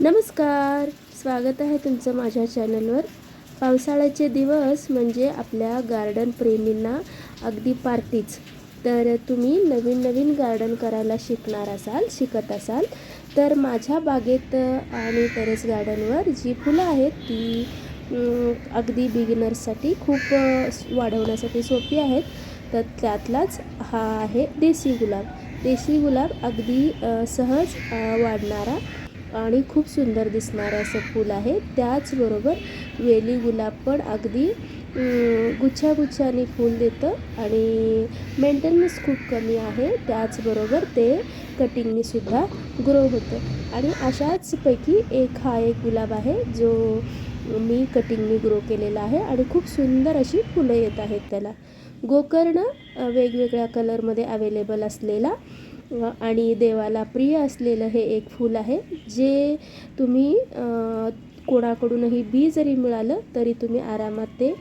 नमस्कार. स्वागत आहे तुमचं माझ्या चॅनलवर. पावसाळ्याचे दिवस म्हणजे आपल्या गार्डन प्रेमींना अगदी पार्टीच तर तुम्ही नवीन नवीन गार्डन करायला शिकणार असाल शिकत असाल तर माझ्या बागेत आणि टेरेस गार्डनवर जी फुलं आहेत ती अगदी बिगिनर्ससाठी खूप वाढवण्यासाठी सोपी आहेत. तर त्यातलाच हा आहे देसी गुलाब. देसी गुलाब अगदी सहज वाढणारा आणि खूप सुंदर दिसणारं असं फूल आहे. त्याचबरोबर वेली गुलाब पण अगदी गुच्छा गुच्छागुच्छाने फूल देतं आणि मेंटेनन्स खूप कमी आहे. त्याचबरोबर ते कटिंगनीसुद्धा ग्रो होतं. आणि अशाचपैकी एक हा एक गुलाब आहे जो मी कटिंगनी ग्रो केलेला आहे आणि खूप सुंदर अशी फुलं येत आहेत त्याला. गोकर्ण वेगवेगळ्या कलरमध्ये अवेलेबल असलेला आणि देवाला प्रिय असलेलं हे एक फूल आहे जे तुम्ही कोणाकडूनही बी जरी मिळालं तरी तुम्ही आरामात ते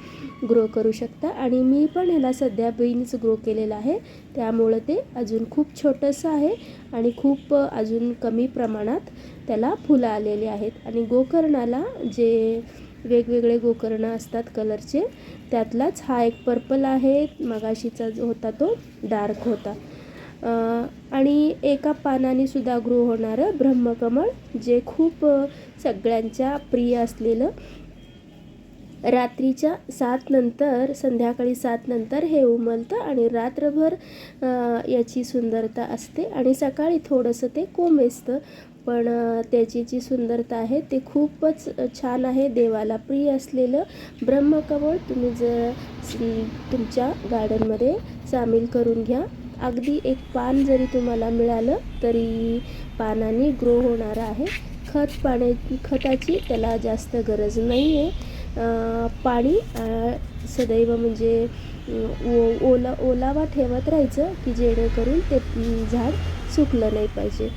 ग्रो करू शकता. आणि मी पण ह्याला सध्या बीनच ग्रो केलेलं आहे. त्यामुळं ते अजून खूप छोटंसं आहे आणि खूप अजून कमी प्रमाणात त्याला फुलं आलेली आहेत. आणि गोकर्णाला जे वेगवेगळे गोकर्ण असतात कलरचे त्यातलाच हा एक पर्पल आहे. मगाशीचा जो होता तो डार्क होता. आणि एका पानाने सुद्धा ग्रो होणारं ब्रह्मकमळ जे खूप सगळ्यांच्या प्रिय असलेलं. रात्रीच्या सात नंतर संध्याकाळी सात नंतर हे उमलतं आणि रात्रभर याची सुंदरता असते आणि सकाळी थोडंसं ते कोमेजतं. पण त्याची जी सुंदरता आहे ते खूपच छान आहे. देवाला प्रिय असलेलं ब्रह्मकमळ तुम्ही जर तुमच्या गार्डनमध्ये सामील करून घ्या. अगदी एक पान जरी तुम्हाला मिळालं तरी पानाने ग्रो होणारं आहे. खत पाण्या खताची त्याला जास्त गरज नाही आहे पाणी सदैव म्हणजे ओ ओला ओलावा ठेवत राहायचं की जेणेकरून ते झाड सुकलं नाही पाहिजे.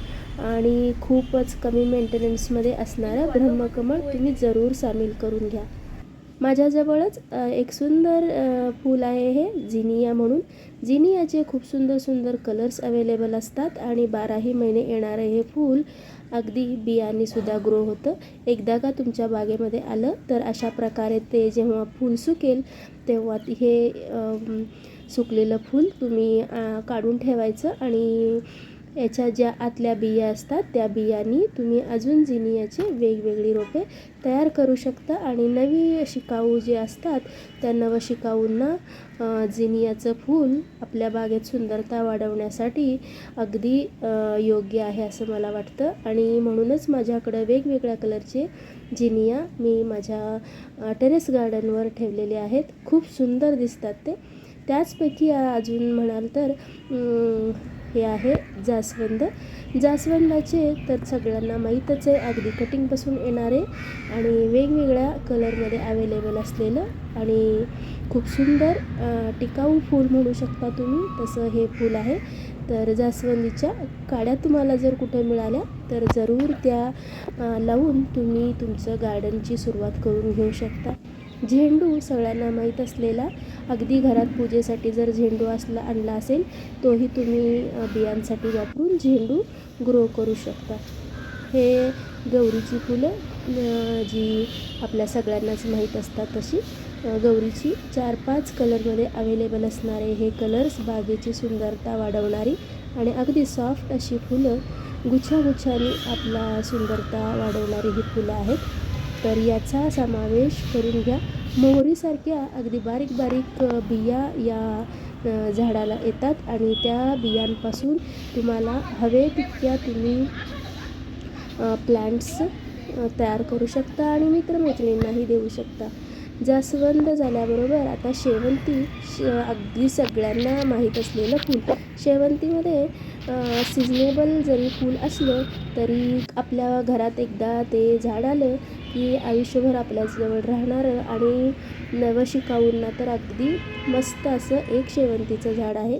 आणि खूपच कमी मेंटेनन्समध्ये असणारं ब्रह्मकमळ तुम्ही जरूर सामील करून घ्या. माझ्याजवळच एक सुंदर फूल आहे हे झिनिया म्हणून. झिनियाचे खूप सुंदर सुंदर कलर्स अवेलेबल असतात आणि बाराही महिने येणारं हे फूल अगदी बियानीसुद्धा ग्रो होतं. एकदा का तुमच्या बागेमध्ये आलं तर अशा प्रकारे ते जेव्हा फूल सुकेल तेव्हा ती- हे सुकलेलं फूल तुम्ही काढून ठेवायचं आणि याच्या ज्या आतल्या बिया असतात त्या बियांनी तुम्ही अजून जिनियाचे वेगवेगळी रोपे तयार करू शकता. आणि नवी शिकाऊ जे असतात त्या नवशिकाऊंना जिनियाचं फूल आपल्या बागेत सुंदरता वाढवण्यासाठी अगदी योग्य आहे असं मला वाटतं. आणि म्हणूनच माझ्याकडं वेगवेगळ्या कलरचे जिनिया मी माझ्या टेरेस गार्डनवर ठेवलेले आहेत. खूप सुंदर दिसतात ते. त्याचपैकी अजून म्हणाल तर हे आहे जास्वंद. जास्वंदाचे तर सगळ्यांना माहीतच आहे अगदी कटिंगपासून येणारे आणि वेगवेगळ्या कलरमध्ये अवेलेबल असलेलं आणि खूप सुंदर टिकाऊ फूल म्हणू शकता तुम्ही तसं हे फूल आहे. तर जास्वंदीच्या काड्या तुम्हाला जर कुठं मिळाल्या तर जरूर त्या लावून तुम्ही तुमचं गार्डनची सुरुवात करून घेऊ शकता. झेंडू सगळ्यांना माहीत असलेला अगदी घरात पूजेसाठी जर झेंडू असला आणला असेल तोही तुम्ही बियांसाठी वापरून झेंडू ग्रो करू शकता. हे गौरीची फुलं जी आपल्या सगळ्यांनाच माहीत असतात तशी गौरीची चार पाच कलरमध्ये अवेलेबल असणारे हे कलर्स बागेची सुंदरता वाढवणारी आणि अगदी सॉफ्ट अशी फुलं गुच्छा गुच्छानी आपला सुंदरता वाढवणारी ही फुलं आहेत. तर याचा समावेश करून घ्या. मोहरीसारख्या अगदी बारीक बारीक बिया या झाडाला येतात आणि त्या बियांपासून तुम्हाला हवे तितक्या तुम्ही प्लॅन्ट्स तयार करू शकता आणि मित्रमैत्रिणींनाही देऊ शकता. जास्वंद झाल्याबरोबर आता शेवंती श अगदी सगळ्यांना माहीत असलेलं फूल. शेवंतीमध्ये सिजनेबल जरी फूल असलं तरी आपल्या घरात एकदा ते झाड आलं की आयुष्यभर आपल्याजवळ राहणारं आणि नवशिकाऊंना तर अगदी मस्त असं एक शेवंतीचं झाड आहे.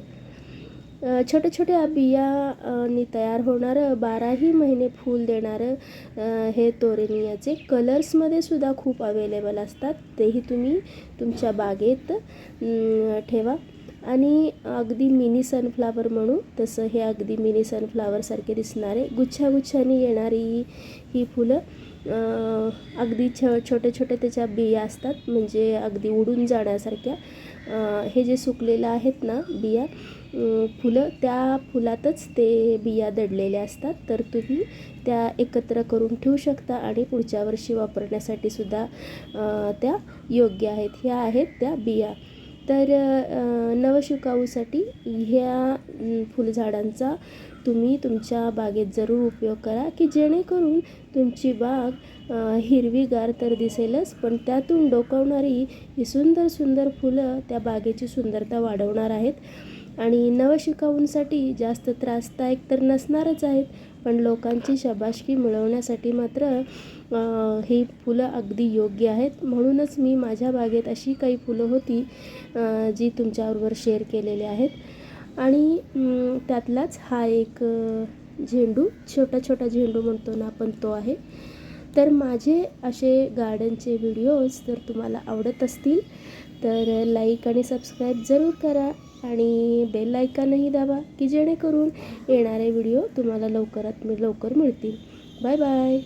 छोट्या छोट्या बियानी तयार होणारं बाराही महिने फूल देणारं हे तोरेनियाचे कलर्समध्ये सुद्धा खूप अवेलेबल असतात. तेही तुम्ही तुमच्या बागेत ठेवा. आणि अगदी मिनी सनफ्लावर म्हणू तसं हे अगदी मिनी सनफ्लावरसारखे दिसणारे गुच्छागुच्छाने येणारी ही फुलं. अगदी छ छोटे छोटे त्याच्या बिया असतात म्हणजे अगदी उडून जाण्यासारख्या. हे जे सुकलेलं आहेत ना बिया फुलं त्या फुलातच ते बिया दडलेल्या असतात. तर तुम्ही त्या एकत्र करून ठेवू शकता आणि पुढच्या वर्षी वापरण्यासाठी सुद्धा त्या योग्य आहेत. ह्या आहेत त्या बिया. तर नवशिकाऊसाठी ह्या फुलझाडांचा तुम्ही तुमच्या बागेत जरूर उपयोग करा की जेणेकरून तुमची बाग हिरवीगार तर दिसेलच पण त्यातून डोकावणारी ही सुंदर सुंदर फुलं त्या बागेची सुंदरता वाढवणार आहेत. आणि नवशिकाऊंसाठी जास्त त्रासदायक तर नसणारच आहेत पण लोकांची शबाशकी मिळवण्यासाठी मात्र ही फुलं अगदी योग्य आहेत. म्हणूनच मी माझ्या बागेत अशी काही फुलं होती जी तुमच्याबरोबर शेअर केलेली आहेत. आणि त्यातलाच हा एक झेंडू छोटा छोटा झेंडू म्हणतो ना आपण तो आहे. तर माझे असे गार्डनचे व्हिडिओज जर तुम्हाला आवडत असतील तर लाईक आणि सबस्क्राईब जरूर करा आणि बेल आयकॉनही दाबा की जेणेकरून येणारे व्हिडिओ तुम्हाला लवकरात लवकर मिळतील. Bye bye